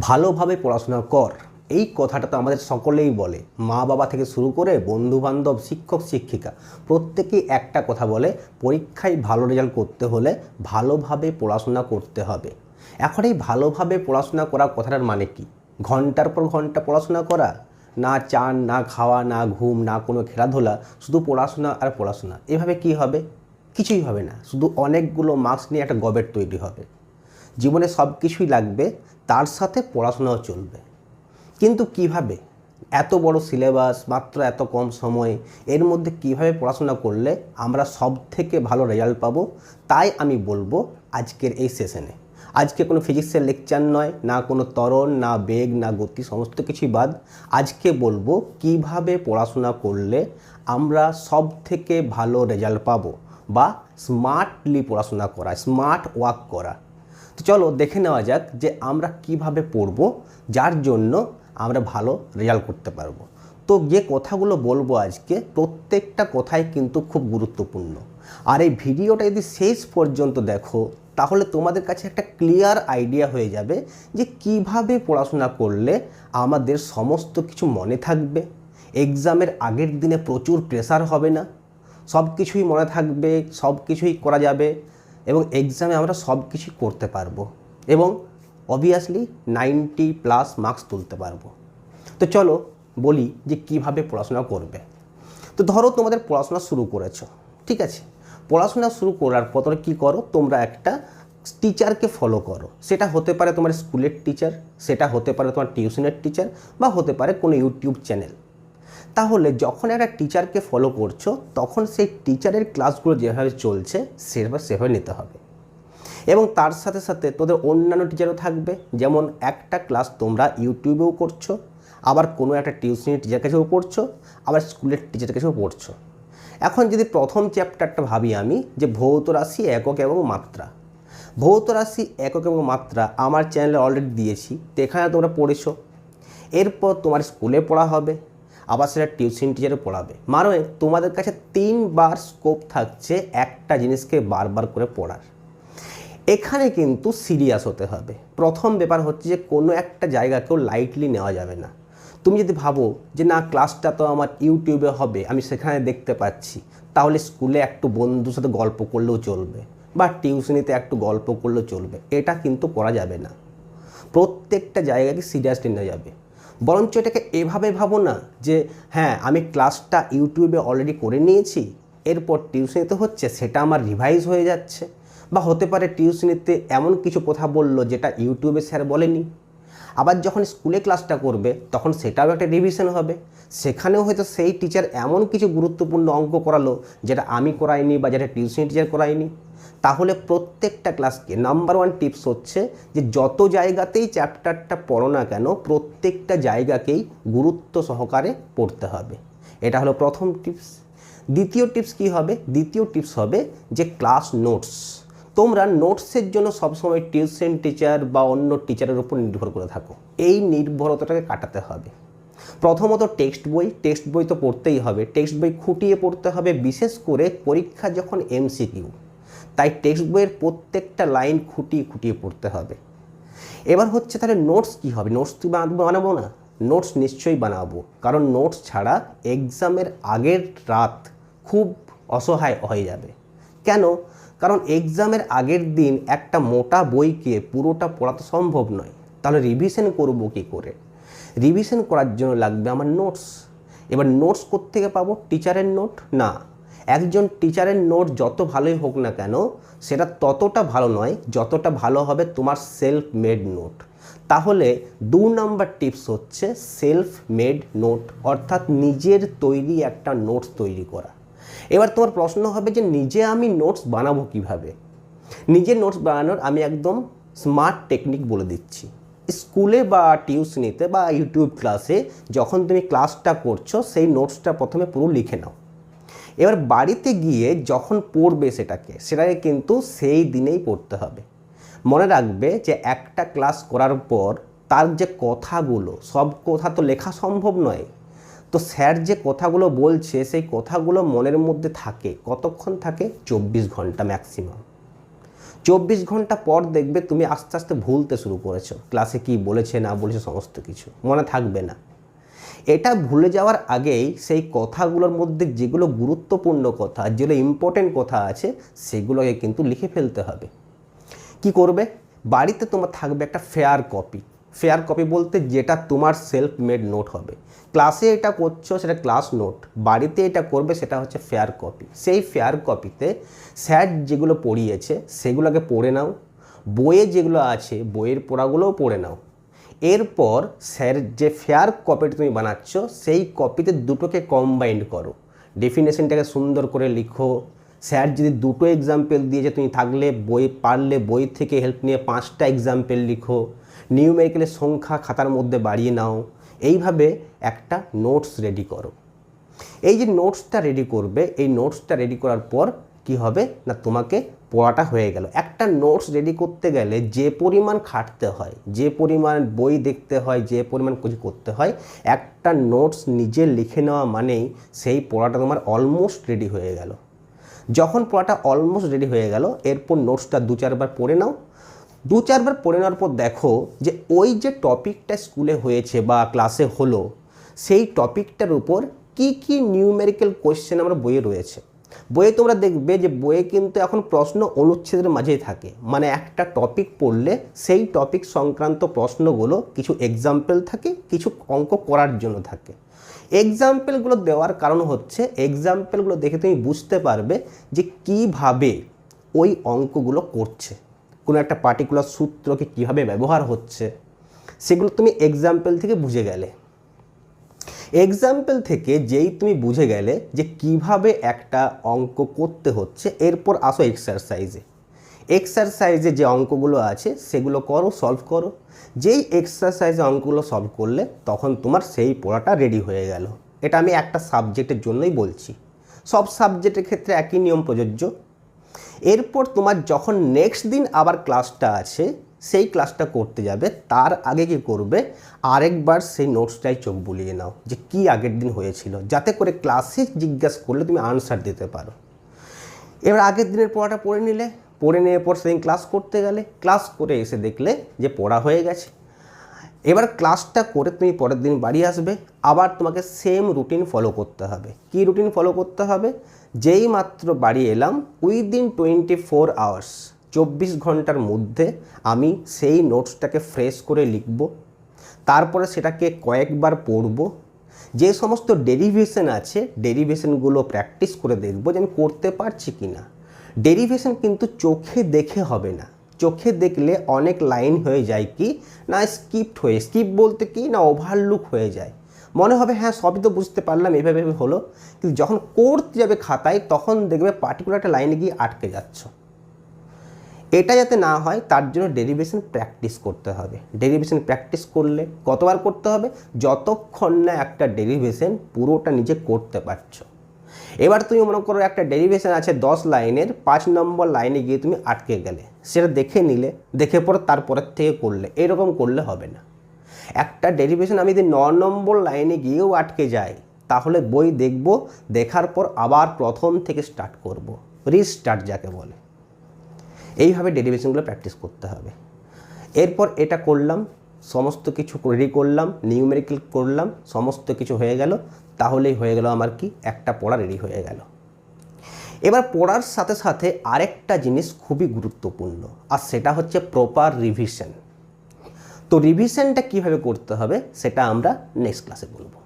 ভালোভাবে পড়াশোনা কর। এই কথাটা তো আমাদের সকলেই বলে। মা বাবা থেকে শুরু করে বন্ধু বান্ধব শিক্ষক, শিক্ষিকা, প্রত্যেকেই একটা কথা বলে, পরীক্ষায় ভালো রেজাল্ট করতে হলে ভালোভাবে পড়াশোনা করতে হবে। এখন এই ভালোভাবে পড়াশোনা করা কথাটার মানে কি? ঘণ্টার পর ঘণ্টা পড়াশোনা করা? না চান, না খাওয়া, না ঘুম, না কোনো খেলাধুলা, শুধু পড়াশোনা আর পড়াশোনা। এভাবে কি হবে? কিছুই হবে না। শুধু অনেকগুলো মার্কস নিয়ে একটা গবেট তৈরি হবে। জীবনে সব কিছুই লাগবে। তার সাথে পড়াশোনাও চলবে। কিন্তু কীভাবে? এত বড় সিলেবাস, মাত্র এত কম সময়ে, এর মধ্যে কীভাবে পড়াশোনা করলে আমরা সব থেকে ভালো রেজাল্ট পাবো? তাই আমি বলব আজকের এই সেশনে। আজকে কোনো ফিজিক্সের লেকচার নয়, না কোনো ত্বরণ, না বেগ, না গতি, সমস্ত কিছুই বাদ। আজকে বলব কীভাবে পড়াশোনা করলে আমরা সব থেকে ভালো রেজাল্ট পাবো বা স্মার্টলি পড়াশোনা করা, স্মার্ট ওয়ার্ক করা। তো চলো দেখে নেওয়া যাক যে আমরা কীভাবে পড়ব, যার জন্য আমরা ভালো রেজাল্ট করতে পারব। তো যে কথাগুলো বলব আজকে, প্রত্যেকটা কথাই কিন্তু খুব গুরুত্বপূর্ণ। আর এই ভিডিওটা যদি শেষ পর্যন্ত দেখো, তাহলে তোমাদের কাছে একটা ক্লিয়ার আইডিয়া হয়ে যাবে যে কীভাবে পড়াশোনা করলে আমাদের সমস্ত কিছু মনে থাকবে। এক্সামের আগের দিনে প্রচুর প্রেসার হবে না। সব কিছুই মনে থাকবে সব কিছুই করা যাবে। এবং এক্সামে আমরা সব কিছুই করতে পারব এবং অবভিয়াসলি নাইনটি প্লাস মার্কস তুলতে পারব। তো চলো বলি যে কীভাবে পড়াশোনা করবে। তো ধরো তোমাদের পড়াশোনা শুরু করেছ, ঠিক আছে? পড়াশোনা শুরু করার পর তোমরা কী করো? তোমরা একটা টিচারকে ফলো করো। সেটা হতে পারে তোমার স্কুলের টিচার সেটা হতে পারে তোমার টিউশনের টিচার বা হতে পারে কোনো ইউটিউব চ্যানেল তাহলে যখন একটা টিচারকে ফলো করছ, তখন সেই টিচারের ক্লাসগুলো যেভাবে চলছে, সেভাবে সেভাবে নিতে হবে। এবং তার সাথে সাথে তোদের অন্যান্য টিচারও থাকবে। যেমন একটা ক্লাস তোমরা ইউটিউবেও করছ, আবার কোনো একটা টিউশনের টিচার কাছেও পড়ছো, আবার স্কুলের টিচার কাছেও পড়ছো। এখন যদি প্রথম চ্যাপ্টারটা ভাবি আমি, যে ভৌত রাশি একক এবং মাত্রা। ভৌত রাশি একক এবং মাত্রা আমার চ্যানেলে অলরেডি দিয়েছি, তো এখানে তোমরা পড়েছো। এরপর তোমার স্কুলে পড়া হবে। আবার সেটা টিউশন টিচারে পড়াবে। মানে তোমাদের কাছে তিনবার স্কোপ থাকছে একটা জিনিসকে বারবার করে পড়ার। এখানে কিন্তু সিরিয়াস হতে হবে। প্রথম ব্যাপার হচ্ছে যে কোনো একটা জায়গাকেও লাইটলি নেওয়া যাবে না। তুমি যদি ভাবো যে না ক্লাসটা তো আমার ইউটিউবে হবে, আমি সেখানে দেখতে পাচ্ছি, তাহলে স্কুলে একটু বন্ধুর সাথে গল্প করলেও চলবে বা টিউশনিতে একটু গল্প করলেও চলবে। এটা কিন্তু করা যাবে না। প্রত্যেকটা জায়গাকে সিরিয়াসলি নেওয়া যাবে। বরঞ্চ এটাকে এভাবে ভাবো না যে হ্যাঁ আমি ক্লাসটা ইউটিউবে অলরেডি করে নিয়েছি, এরপর টিউশনিতে হচ্ছে সেটা আমার রিভাইজ হয়ে যাচ্ছে। বা হতে পারে টিউশনিতে এমন কিছু কথা বলল যেটা ইউটিউবে স্যার বলেনি। আবার যখন স্কুলে ক্লাসটা করবে, তখন সেটাও একটা রিভিশন হবে। সেখানেও হয়তো সেই টিচার এমন কিছু গুরুত্বপূর্ণ অঙ্ক করালো, যেটা আমি করাইনি বা যেটা টিউশন টিচার করাইনি তাহলে প্রত্যেকটা ক্লাসকে নাম্বার ওয়ান টিপস হচ্ছে যে, যত জায়গাতেই চ্যাপ্টারটা পড়ো না কেন, প্রত্যেকটা জায়গাকেই গুরুত্ব সহকারে পড়তে হবে। এটা হলো প্রথম টিপস দ্বিতীয় টিপস কি হবে? দ্বিতীয় টিপস হবে যে ক্লাস নোটস তোমরা নোটসের জন্য সবসময় টিউশন টিচার বা অন্য টিচারের উপর নির্ভর করে থাকো। এই নির্ভরতাটাকে কাটাতে হবে। প্রথমত টেক্সট বই টেক্সট বই তো পড়তেই হবে। টেক্সট বই খুঁটিয়ে পড়তে হবে, বিশেষ করে পরীক্ষা যখন এমসিকিউ। তাই টেক্সট বইয়ের প্রত্যেকটা লাইন খুঁটিয়ে খুঁটিয়ে পড়তে হবে। এবার হচ্ছে তাহলে নোটস কী হবে? নোটস তুই বানাবো না? নোটস নিশ্চয়ই বানাবো। কারণ নোটস ছাড়া এক্সামের আগের রাত খুব অসহায় হয়ে যাবে। কেন? কারণ এক্সামের আগের দিন একটা মোটা বইকে পুরোটা পড়া তো সম্ভব নয়। তাহলে রিভিশন করব কী করে? রিভিশন করার জন্য লাগবে আমার নোটস এবার নোটস থেকে পাবো? টিচারের নোট না। একজন টিচারের নোট যত ভালোই হোক না কেন, সেটা ততটা ভালো নয় যতটা ভালো হবে তোমার সেলফ মেড নোট তাহলে দু নম্বর টিপস হচ্ছে সেলফ মেড নোট অর্থাৎ নিজের তৈরি একটা নোটস তৈরি করা। এবার তোমার প্রশ্ন হবে যে নিজে আমি নোটস বানাবো কীভাবে? নিজের নোটস বানানোর আমি একদম স্মার্ট টেকনিক বলে দিচ্ছি। স্কুলে বা টিউশনিতে বা ইউটিউব ক্লাসে যখন তুমি ক্লাসটা করছ, সেই নোটসটা প্রথমে পুরো লিখে নাও। এবার বাড়িতে গিয়ে যখন পড়বে সেটাকে সেটাকে কিন্তু সেই দিনেই পড়তে হবে। মনে রাখবে যে একটা ক্লাস করার পর তার যে কথাগুলো, সব কথা তো লেখা সম্ভব নয়। তো স্যার যে কথাগুলো বলছে, সেই কথাগুলো মনের মধ্যে থাকে। কতক্ষণ থাকে? চব্বিশ ঘণ্টা ম্যাক্সিমাম চব্বিশ ঘণ্টা পর দেখবে তুমি আস্তে আস্তে ভুলতে শুরু করেছ। ক্লাসে কি বলেছে, না বলেছে, সমস্ত কিছু। মনে থাকবে না। এটা ভুলে যাওয়ার আগেই সেই কথাগুলোর মধ্যে যেগুলো গুরুত্বপূর্ণ কথা, যেগুলো ইম্পর্টেন্ট কথা আছে, সেগুলোকে কিন্তু লিখে ফেলতে হবে। কি করবে? বাড়িতে তোমার থাকবে একটা ফেয়ার কপি ফেয়ার কপি বলতে যেটা তোমার সেলফ মেড নোট হবে ক্লাসে এটা করছ, সেটা ক্লাস নোট বাড়িতে এটা করবে, সেটা হচ্ছে ফেয়ার কপি সেই ফেয়ার কপিতে স্যার যেগুলো পড়িয়েছে, সেগুলোকে পড়ে নাও। বইয়ে যেগুলো আছে, বইয়ের পড়াগুলোও পড়ে নাও। এরপর স্যার যে ফেয়ার কপিটা তুমি বানাচ্ছ, সেই কপিতে দুটোকে কম্বাইন্ড করো। ডেফিনেশনটাকে সুন্দর করে লিখো। স্যার যদি দুটো এক্সাম্পল দিয়েছে, তুমি থাকলে বই, পারলে বই থেকে হেল্প নিয়ে পাঁচটা এক্সাম্পল লিখো। নিউমেরিক্যালের সংখ্যা খাতার মধ্যে বাড়িয়ে নাও। এইভাবে একটা নোটস রেডি করো। এই যে নোটসটা রেডি করবে, এই নোটসটা রেডি করার পর কি হবে? না, তোমাকে পড়াটা হয়ে গেল। একটা নোটস রেডি করতে গেলে যে পরিমাণ খাটতে হয়, যে পরিমাণ বই দেখতে হয়, যে পরিমাণ কিছু করতে হয়, একটা নোটস নিজে লিখে নেওয়া মানেই সেই পড়াটা তোমার অলমোস্ট রেডি হয়ে গেল। যখন পড়াটা অলমোস্ট রেডি হয়ে গেল, এরপর নোটসটা দু চারবার পড়ে নাও। দু চারবার পড়ে নেওয়ার পর দেখো যে ওই যে টপিকটা স্কুলে হয়েছে বা ক্লাসে হলো, সেই টপিকটার উপর কি কি নিউমেরিক্যাল কোয়েশ্চেন আমার বইয়ে রয়েছে। বইয়ে তোমরা দেখবে যে বইয়ে কিন্তু এখন প্রশ্ন অনুচ্ছেদের মাঝেই থাকে। মানে একটা টপিক পড়লে সেই টপিক সংক্রান্ত প্রশ্নগুলো কিছু এক্সাম্পল থাকে, কিছু অঙ্ক করার জন্য থাকে। এক্সাম্পলগুলো দেওয়ার কারণ হচ্ছে এক্সাম্পলগুলো দেখে তুমি বুঝতে পারবে যে কীভাবে ওই অঙ্কগুলো করছে। কোনো একটা পার্টিকুলার সূত্রকে কীভাবে ব্যবহার হচ্ছে, সেগুলো তুমি এক্সাম্পল থেকে বুঝে গেলে। এক্সাম্পল থেকে যেই তুমি বুঝে গেলে যে কীভাবে একটা অঙ্ক করতে হচ্ছে, এরপর আসো এক্সারসাইজে এক্সারসাইজে যে অঙ্কগুলো আছে, সেগুলো করো সলভ করো। যেই এক্সারসাইজে অঙ্কগুলো সলভ করলে, তখন তোমার সেই পড়াটা রেডি হয়ে গেল। এটা আমি একটা সাবজেক্টের জন্যই বলছি। সব সাবজেক্টের ক্ষেত্রে একই নিয়ম প্রযোজ্য। এরপর তোমার যখন নেক্সট দিন আবার ক্লাসটা আছে, সেই ক্লাসটা করতে যাবে, তার আগে কি করবে? আরেকবার সেই নোটসটাই চোখ বুলিয়ে নাও যে কি আগের দিন হয়েছিল, যাতে করে ক্লাসে জিজ্ঞাসা করলে তুমি আনসার দিতে পারো। এবার আগের দিনের পড়াটা পড়ে নিলে, পড়ে নেওয়ার পর সেদিন ক্লাস করতে গেলে ক্লাস করে এসে দেখলে যে পড়া হয়ে গেছে। এবার ক্লাসটা করে তুমি পরের দিন বাড়ি আসবে, আবার তোমাকে সেম রুটিন ফলো করতে হবে। কি রুটিন ফলো করতে হবে? যেই মাত্র বাড়ি এলাম উইদিন টোয়েন্টি ফোর আওয়ার্স চব্বিশ ঘণ্টার মধ্যে আমি সেই নোটসটাকে ফ্রেশ করে লিখব, তারপরে সেটাকে কয়েকবার পড়ব, যে সমস্ত ডেরিভেশন আছে ডেরিভেশনগুলো প্র্যাকটিস করে দেখব যে আমি করতে পারছি কি না ডেরিভেশন কিন্তু চোখে দেখে হবে না। চোখে দেখলে অনেক লাইন হয়ে যায় কি, না স্কিপ্ট হয়ে স্কিপ বলতে কি, না ওভারলুক হয়ে যায়। মনে হবে হ্যাঁ সবই তো বুঝতে পারলাম, এভাবে হলো। কিন্তু যখন করতে যাবে খাতায়, তখন দেখবে পার্টিকুলার একটা লাইনে গিয়ে আটকে যাচ্ছ। এটা যাতে না হয়, তার জন্য ডেরিভেশন প্র্যাকটিস করতে হবে। ডেরিভেশন প্র্যাকটিস করলে কতবার করতে হবে? যতক্ষণ না একটা ডেরিভেশন পুরোটা নিজে করতে পারছ। এবার তুমি মনে করো একটা ডেরিভেশন আছে দশ লাইনের, পাঁচ নম্বর লাইনে গিয়ে তুমি আটকে গেলে। সেটা দেখে নিলে, দেখে পরে তারপরের থেকে করলে। এরকম করলে হবে না। একটা ডেরিভেশন আমি যদি ন নম্বর লাইনে গিয়েও আটকে যাই, তাহলে বই দেখব, দেখার পর আবার প্রথম থেকে স্টার্ট করব। রিস্টার্ট যাকে বলে। এইভাবে ডেরিভেশনগুলো প্র্যাকটিস করতে হবে। এরপর এটা করলাম, সমস্ত কিছু রেডি করলাম নিউমেরিক্যাল করলাম, সমস্ত কিছু হয়ে গেল, তাহলেই হয়ে গেল আমার কি? একটা পড়া রেডি হয়ে গেল। এবার পড়ার সাথে সাথে আরেকটা জিনিস খুবই গুরুত্বপূর্ণ, আর সেটা হচ্ছে প্রপার রিভিশন তো রিভিশনটা কীভাবে করতে হবে সেটা আমরা নেক্সট ক্লাসে বলব।